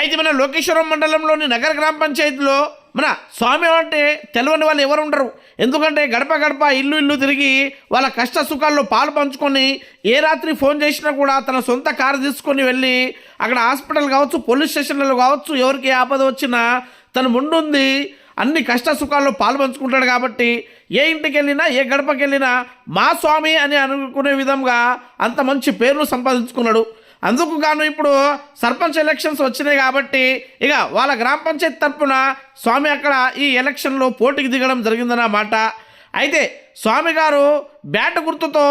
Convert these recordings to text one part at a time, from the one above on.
అయితే మన లోకేశ్వరం మండలంలోని నగర గ్రామ పంచాయతీలో మన స్వామి అంటే తెలియని వాళ్ళు ఎవరు ఉండరు. ఎందుకంటే గడప గడప ఇల్లు ఇల్లు తిరిగి వాళ్ళ కష్ట సుఖాల్లో పాలు పంచుకొని ఏ రాత్రి ఫోన్ చేసినా కూడా తన సొంత కారు తీసుకొని వెళ్ళి అక్కడ హాస్పిటల్ కావచ్చు పోలీస్ స్టేషన్లలో కావచ్చు ఎవరికి ఆపద వచ్చినా తన ముందుంది అన్ని కష్ట సుఖాల్లో పాలు పంచుకుంటాడు కాబట్టి ఏ ఇంటికి వెళ్ళినా ఏ గడపకి వెళ్ళినా మా స్వామి అని అనుకునే విధంగా అంత మంచి పేరును సంపాదించుకున్నాడు. అందుకు గాను ఇప్పుడు సర్పంచ్ ఎలక్షన్స్ వచ్చినాయి కాబట్టి ఇక వాళ్ళ గ్రామ పంచాయతీ తరఫున స్వామి అక్కడ ఈ ఎలక్షన్లో పోటీకి దిగడం జరిగిందన్నమాట అయితే స్వామి గారు బ్యాట్ గుర్తుతో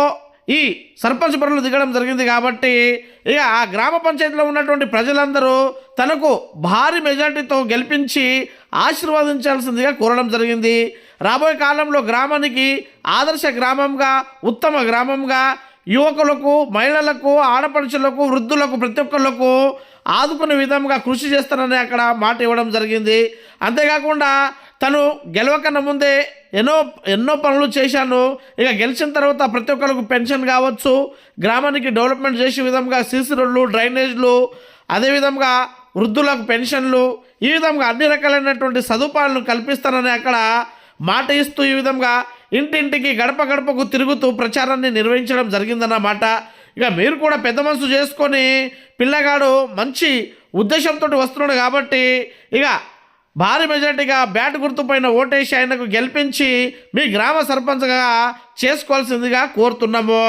ఈ సర్పంచ్ బరులు దిగడం జరిగింది కాబట్టి ఇక ఆ గ్రామ పంచాయతీలో ఉన్నటువంటి ప్రజలందరూ తనకు భారీ మెజార్టీతో గెలిపించి ఆశీర్వదించాల్సిందిగా కోరడం జరిగింది. రాబోయే కాలంలో గ్రామానికి ఆదర్శ గ్రామంగా ఉత్తమ గ్రామంగా యువకులకు మహిళలకు ఆడపడుచులకు వృద్ధులకు ప్రతి ఒక్కళ్ళకు ఆదుకునే విధంగా కృషి చేస్తానని అక్కడ మాట ఇవ్వడం జరిగింది. అంతేకాకుండా తను గెలవకన్నా ముందే ఎన్నో ఎన్నో పనులు చేశాను. ఇక గెలిచిన తర్వాత ప్రతి ఒక్కరికి పెన్షన్ కావచ్చు గ్రామానికి డెవలప్మెంట్ చేసే విధంగా సీసీ రోడ్లు డ్రైనేజ్లు అదేవిధంగా వృద్ధులకు పెన్షన్లు ఈ విధంగా అన్ని రకాలైనటువంటి సదుపాయాలను కల్పిస్తానని అక్కడ మాట ఇస్తూ ఈ విధంగా ఇంటింటికి గడప గడపకు తిరుగుతూ ప్రచారాన్ని నిర్వహించడం జరిగిందన్నమాట ఇక మీరు కూడా పెద్ద మనసు చేసుకొని పిల్లగాడు మంచి ఉద్దేశంతో వస్తున్నాడు కాబట్టి ఇక భారీ మెజార్టీగా బ్యాట్ గుర్తుపైన ఓటేసి ఆయనకు గెలిపించి మీ గ్రామ సర్పంచ్గా చేసుకోవాల్సిందిగా కోరుతున్నాము.